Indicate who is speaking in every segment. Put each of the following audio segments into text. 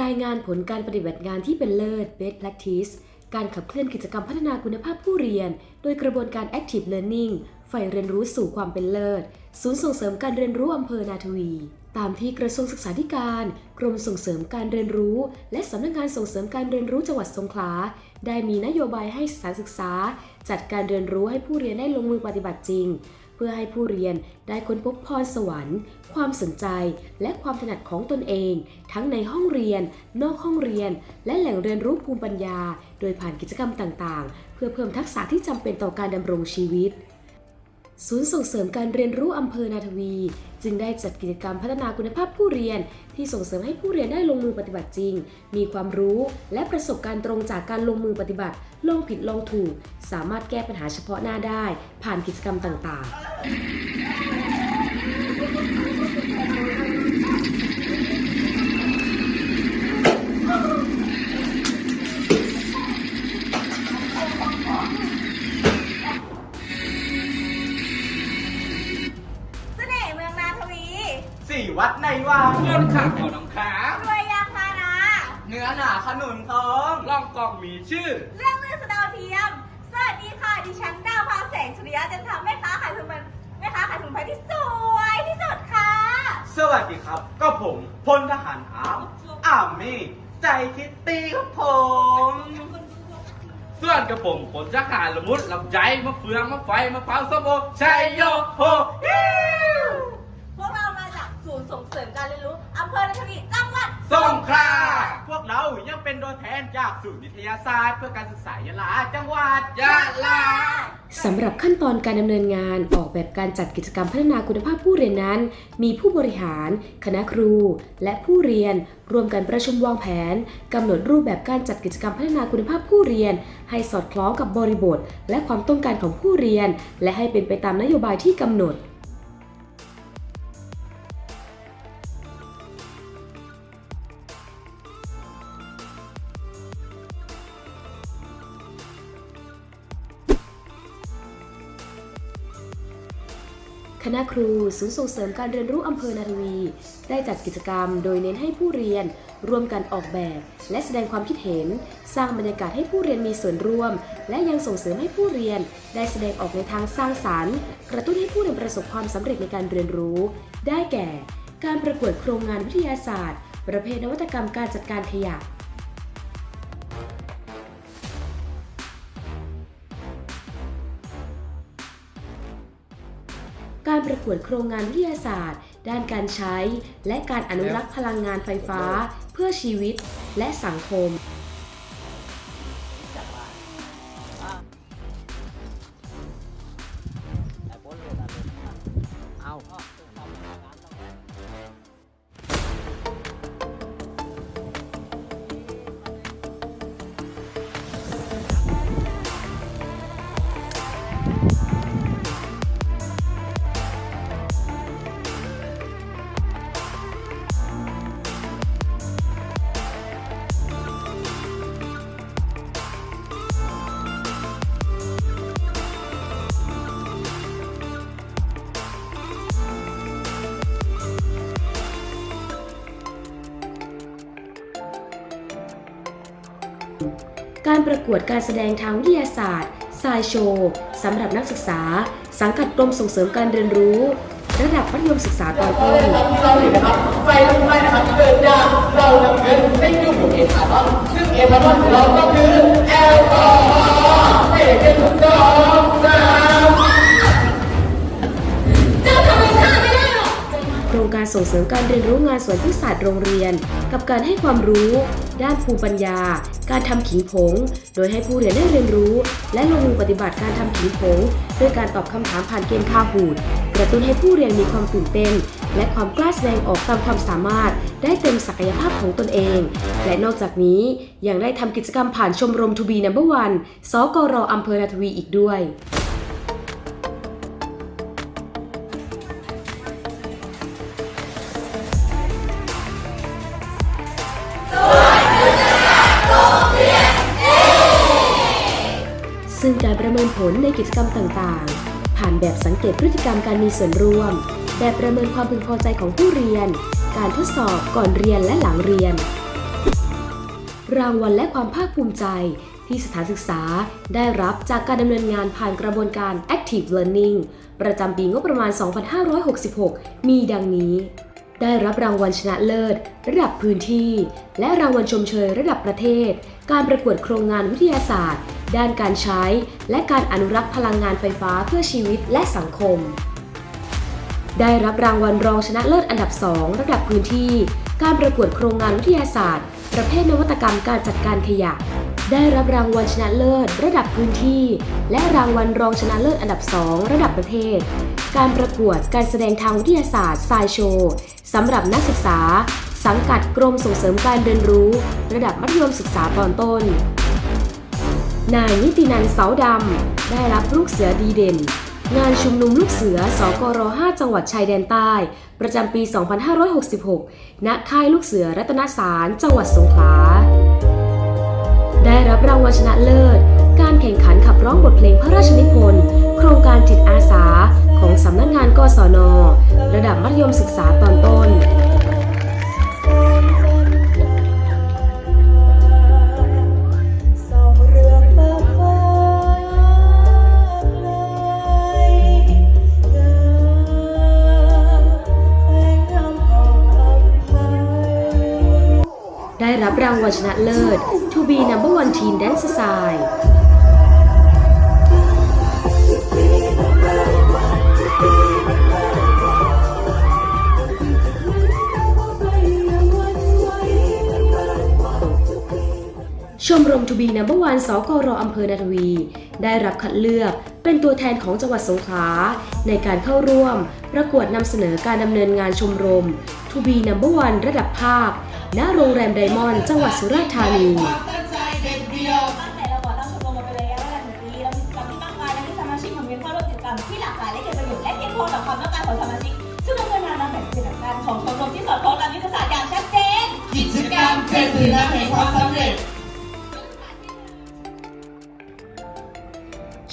Speaker 1: รายงานผลการปฏิบัติงานที่เป็นเลิศ Best Practice การขับเคลื่อนกิจกรรมพัฒนาคุณภาพผู้เรียน โดยกระบวนการ Active Learning ใฝ่เรียนรู้สู่ความเป็นเลิศ ศูนย์ส่งเสริมการเรียนรู้อำเภอนาทวี ตามที่กระทรวงศึกษาธิการ กรมส่งเสริมการเรียนรู้ และสำนักงานส่งเสริมการเรียนรู้จังหวัดสงขลา ได้มีนโยบายให้สถานศึกษา จัดการเรียนรู้ให้ผู้เรียนได้ลงมือปฏิบัติจริง เพื่อให้ผู้เรียนได้ค้นพบพรสวรรค์ ความสนใจ และความถนัดของตนเอง ทั้งในห้องเรียน นอกห้องเรียน และแหล่งเรียนรู้ภูมิปัญญา โดยผ่านกิจกรรมต่างๆ เพื่อเพิ่มทักษะที่จำเป็นต่อการดำรงชีวิต ศูนย์ส่งเสริมการเรียนรู้อำเภอนาทวี จึงได้จัดกิจกรรมพัฒนาคุณภาพผู้เรียน ที่ส่งเสริมให้ผู้เรียนได้ลงมือปฏิบัติจริง มีความรู้และประสบการณ์ตรงจากการลงมือปฏิบัติลองผิดลองถูก สามารถแก้ปัญหาเฉพาะหน้าได้ ผ่านกิจกรรมต่างๆ
Speaker 2: ขับของน้องขาร
Speaker 3: วยยางพารา
Speaker 4: เนื้อหนาขนุนทอง
Speaker 2: ล่องกองมีชื่อ
Speaker 3: เรื่องลือสะเดาวเทียม สวัสดีค่ะ ดิฉันดาวพาแสงสุริยะจันทร์แม่ค้าขายสมุนไพรแม่ค้าขายสมุนไพรที่สวยที่สุดค่ะ
Speaker 4: สวัสดีครับ ก็ผมพลทหารอามอามมี่ใจคิตตี้ครับผม
Speaker 2: ส่วนกระผมผลจะหาละมุดลำใจมะเฟืองมะไฟมะพร้าวส้มโอชัยโยโฮฮิว
Speaker 3: พวกเรามาจากศูนย์ส่งเสริมการเรียนรู้ อำเภอนาทวีจังหวัด
Speaker 2: สงขลา
Speaker 4: พวกเรายังเป็นตัวแทนจากศูนย์วิทยาศาสตร์เพื่อการศึกษายะลาจังหวัด
Speaker 2: ยะลา
Speaker 1: สำหรับขั้นตอนการดำเนินงานออกแบบการจัดกิจกรรมพัฒนาคุณภาพผู้เรียนนั้น มีผู้บริหาร คณะครู และผู้เรียนร่วมกันประชุมวางแผนกำหนดรูปแบบการจัดกิจกรรมพัฒนาคุณภาพผู้เรียน ให้สอดคล้องกับบริบท และความต้องการของผู้เรียน และให้เป็นไปตามนโยบายที่กำหนด คณะครูศูนย์ส่งเสริมการเรียนรู้อำเภอนาทวี ได้จัดกิจกรรมโดยเน้นให้ผู้เรียนร่วมกันออกแบบ และแสดงความคิดเห็น สร้างบรรยากาศให้ผู้เรียนมีส่วนร่วม และยังส่งเสริมให้ผู้เรียน ได้แสดงออกในทางสร้างสรรค์ กระตุ้นให้ผู้เรียนประสบความสำเร็จในการเรียนรู้ ได้แก่ การประกวดโครงงานวิทยาศาสตร์ ประเภทนวัตกรรมการจัดการขยะ ประกวดโครงงานวิทยาศาสตร์ ด้านการใช้ และการอนุรักษ์พลังงานไฟฟ้า เพื่อชีวิตและสังคม การประกวดการแสดงทางวิทยาศาสตร์สายโชว์สำหรับนักศึกษา สังกัดกรมส่งเสริมการเรียนรู้ ระดับมัธยมศึกษาตอนต้น
Speaker 5: เราเห็นนะครับไฟลงไปนะครับเกิดจากเรานำเงินให้อยู่บนเอทานอนซึ่งเอทานอนเราก็คือแส่
Speaker 1: งเสริมการเรียนรู้งานสวนพฤกษศาสตร์โรงเรียน กับการให้ความรู้ ด้านภูมิปัญญา การทำขิงผง โดยให้ผู้เรียนได้เรียนรู้ และลงมือปฏิบัติการทำขิงผงด้วยการตอบคำถามผ่านเกมคาหูดกระตุ้นให้ผู้เรียนมีความตื่นเต้น และความกล้าแสดงออกตามความสามารถ ได้เต็มศักยภาพของตนเอง และนอกจากนี้ยังได้ทำกิจกรรมผ่านชมรมทูบีนัมเบอร์วันสกรออำเภอนาทวีอีกด้วย ซึ่งการประเมินผลในกิจกรรมต่างๆ ผ่านแบบสังเกตพฤติกรรมการมีส่วนร่วม แบบประเมินความพึงพอใจของผู้เรียน การทดสอบก่อนเรียนและหลังเรียน รางวัลและความภาคภูมิใจที่สถานศึกษาได้รับจากการดำเนินงานผ่านกระบวนการ Active Learning ประจำปีงบประมาณ 2566 มีดังนี้ ได้รับรางวัลชนะเลิศ ระดับพื้นที่ และรางวัลชมเชยระดับประเทศ การประกวดโครงงานวิทยาศาสตร์ ด้านการใช้ และการอนุรักษ์พลังงานไฟฟ้าเพื่อชีวิตและสังคม ได้รับรางวัลรองชนะเลิศอันดับ 2 ระดับพื้นที่ การประกวดโครงงานวิทยาศาสตร์ ประเภทนวัตกรรมการจัดการขยะ ได้รับรางวัลชนะเลิศ ระดับพื้นที่ และรางวัลรองชนะเลิศอันดับ 2 ระดับประเทศ การประกวดการแสดงทางวิทยาศาสตร์ s ายโชว์สำหรับนักศึกษา สังกัดกรมส่งเสริมการเรียนรู้ ระดับมัธยมศึกษาตอนต้น นายนิตินันเสาดำ ได้รับลูกเสือดีเด่น งานชุมนุมลูกเสือสกร5จังหวัดชายแดนใต้ ประจำปี 2566 ณ ค่ายลูกเสือรัตนสารจังหวัดสงขลา ได้รับรางวัลชนะเลิศ การแข่งขันขับร้องบทเพลงพระราชนิพนธ์ โครงการจิตอาสาของสำนักงงานกศน ระดับมัธยมศึกษาตอนต้น
Speaker 6: ได้
Speaker 1: รับรางวัลชนะเลิศ To be number one teen dance style ชมรม To be number one สกรออำเภอนาทวี ได้รับคัดเลือกเป็นตัวแทนของจังหวัดสงขลาในการเข้าร่วม ประกวดนำเสนอการดำเนินงานชมรม To be number one ระดับภาค ณโรงแรมไดมอนด์จังหวัดสุราษฎร์ธานี
Speaker 3: ตั้งแต่เราก่อตั้งชมรมมาเป็นระยะเวลาหนึ่งเรามีกิจกรรมที่มากมายและมีสมาชิกหมุนเวียนเข้าร่วมกิจกรรมที่หลากหลายและเกิดประโยชน์และเพียงพอต่อความต้องการของสมาชิกซึ่งดำเนินงานตามแผนปฏิบัติการของชมรมที่สอดคล้องตามยุทธศาสตร์อย่างชัดเจน
Speaker 5: กิจกรรมเป็นสื่อนำแห่งความสำเร็จ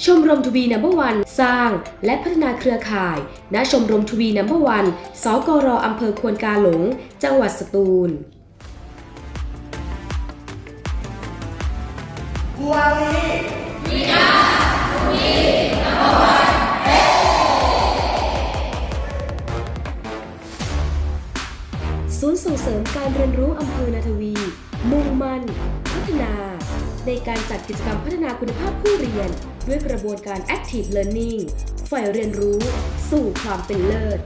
Speaker 1: ชมรม To be number one สร้างและพัฒนาเครือข่าย ณ ชมรม To be number one สกรอำเภอควนกาหลง จังหวัดสตูล ศูนย์ส่งเสริมการเรียนรู้อำเภอนาทวี มุ่งมั่น พัฒนา ในการจัดกิจกรรมพัฒนาคุณภาพผู้เรียน ด้วยกระบวนการ Active Learning ฝ่ายเรียนรู้ สู่ความเป็นเลิศ